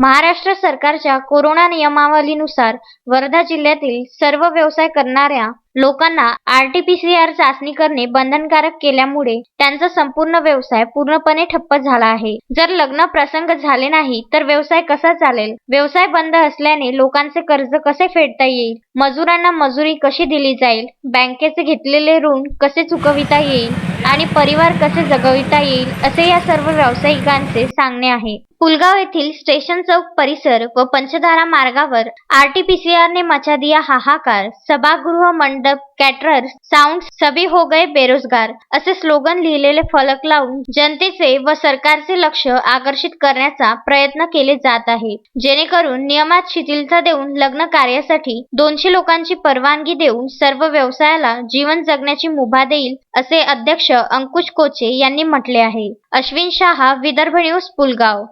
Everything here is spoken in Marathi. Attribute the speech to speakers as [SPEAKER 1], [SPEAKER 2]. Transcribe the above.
[SPEAKER 1] महाराष्ट्र सरकारच्या कोरोना नियमावलीनुसार वर्धा जिल्ह्यातील सर्व व्यवसाय करणाऱ्या लोकांना आरटीपीसीआर चाचणी करणे बंधनकारक केल्यामुळे त्यांचा संपूर्ण व्यवसाय पूर्णपणे ठप्प झाला आहे. जर लग्न प्रसंग झाले नाही तर व्यवसाय कसा चालेल? व्यवसाय बंद असल्याने लोकांचे कर्ज कसे फेडता येईल? मजुरांना मजुरी कशी दिली जाईल? बँकेचे घेतलेले ऋण कसे चुकविता येईल? आणि परिवार कसे जगविता येईल असे या सर्व व्यावसायिकांचे सांगणे आहे. पुलगाव येथील स्टेशन चौक परिसर व पंचधारा मार्गावर आरटीपीसीआरने मचा दिया हाहाकार सभागृह मंडप कॅटरर साऊंड सभी हो गए बेरोजगार असे स्लोगन लिहिलेले फलक लावून जनतेचे व सरकारचे लक्ष आकर्षित करण्याचा प्रयत्न केले जात आहे. जेणेकरून नियमात शिथिलता देऊन लग्न कार्यासाठी दोनशे लोकांची परवानगी देऊन सर्व व्यवसायाला जीवन जगण्याची मुभा देईल असे अध्यक्ष अंकुश कोचे यांनी म्हटले आहे. अश्विन शहा विदर्भ न्यूज पुलगाव.